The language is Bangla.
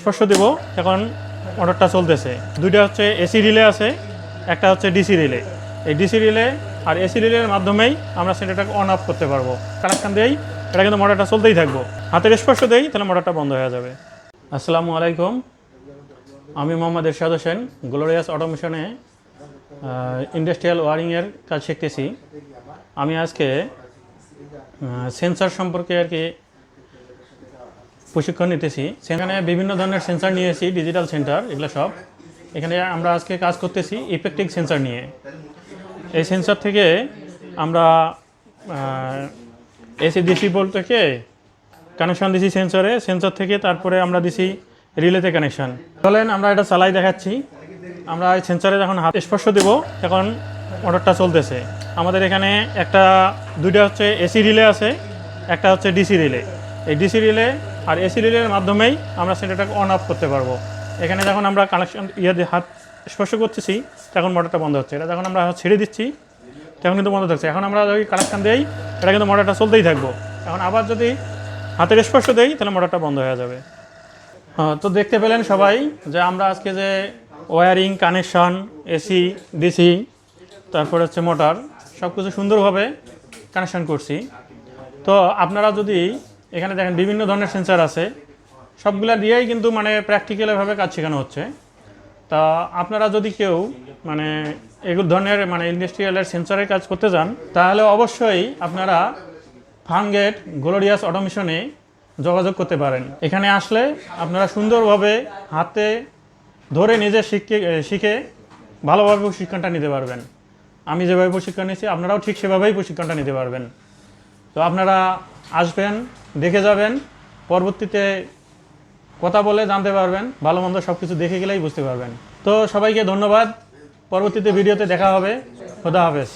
স্পর্শ দেব, এখন মোটরটা চলতেছে। দুইটা হচ্ছে এসি রিলে আছে, একটা হচ্ছে ডিসি রিলে। এই ডিসি রিলে আর এসি রিলের মাধ্যমেই আমরা সেটাটাকে অন অফ করতে পারব। কানেকশান দিয়েই এটা কিন্তু মোটরটা চলতেই থাকব। হাতের স্পর্শ দেই তাহলে মোটরটা বন্ধ হয়ে যাবে। আসসালামু আলাইকুম। আমি মোহাম্মদ এরশাদ হোসেন, গ্লোরিয়াস অটোমেশনে ইন্ডাস্ট্রিয়াল ওয়ারিংয়ের কাজ শিখতেছি। আমি আজকে সেন্সর সম্পর্কে আর কি প্রশিক্ষণ নিতেছি। সেখানে বিভিন্ন ধরনের সেন্সর নিয়েছি ডিজিটাল সেন্টার এগুলো সব। এখানে আমরা আজকে কাজ করতেছি ইফেক্টিভ সেন্সর নিয়ে। এই সেন্সর থেকে আমরা এসি ডিসি বোল্ট থেকে কানেকশন দিছি সেন্সরে সেন্সর থেকে তারপরে আমরা দিছি রিলেতে কানেকশন চলেন, আমরা এটা চালাই দেখাচ্ছি। আমরা এই সেন্সরে যখন হাত স্পর্শ দেব। তখন মোটরটা চলতেছে। আমাদের এখানে একটা, দুইটা হচ্ছে এসি রিলে আছে, একটা হচ্ছে ডিসি রিলে এই ডিসি রিলে আর এসি রিলের মাধ্যমেই আমরা সেটাটাকে অন অফ করতে পারব। এখানে যখন আমরা কানেকশন ইয়ে দিয়ে হাত স্পর্শ করতেছি, তখন মোটরটা বন্ধ হচ্ছে। এটা যখন আমরা ছেড়ে দিচ্ছি, তখন কিন্তু বন্ধ থাকছে। এখন আমরা যদি কানেকশান দিই, এটা কিন্তু মোটরটা চলতেই থাকব। এখন আবার যদি হাতের স্পর্শ দেই, তাহলে মোটরটা বন্ধ হয়ে যাবে। তো দেখতে পেলেন সবাই যে আমরা আজকে যে ওয়ারিং কানেকশন এসি ডিসি তারপর হচ্ছে মোটর সব কিছু সুন্দরভাবে কানেকশন করছি। তো আপনারা যদি এখানে দেখেন বিভিন্ন ধরনের সেন্সার আছে। সবগুলা দিয়েই কিন্তু মানে প্র্যাকটিক্যালভাবে কাজ শেখানো হচ্ছে। তা আপনারা যদি কেউ মানে এগুলো ধরনের মানে ইন্ডাস্ট্রিয়ালের সেন্সরের কাজ করতে চান তাহলে অবশ্যই আপনারা ফার্মগেট গ্লোরিয়াস অটোমেশনে যোগাযোগ করতে পারেন। এখানে আসলে আপনারা সুন্দরভাবে হাতে ধরে নিজে শিখে শিখে ভালোভাবে প্রশিক্ষণটা নিতে পারবেন। আমি যেভাবে প্রশিক্ষণ নিয়েছি, আপনারাও ঠিক সেভাবেই প্রশিক্ষণটা নিতে পারবেন। তো আপনারা আসবেন দেখে যাবেন, পরবর্তীতে কথা বলে জানতে পারবেন ভালো মন্দ সব কিছু দেখে গেলেই বুঝতে পারবেন। তো সবাইকে ধন্যবাদ, পরবর্তীতে ভিডিওতে দেখা হবে, খোদা হাফেজ।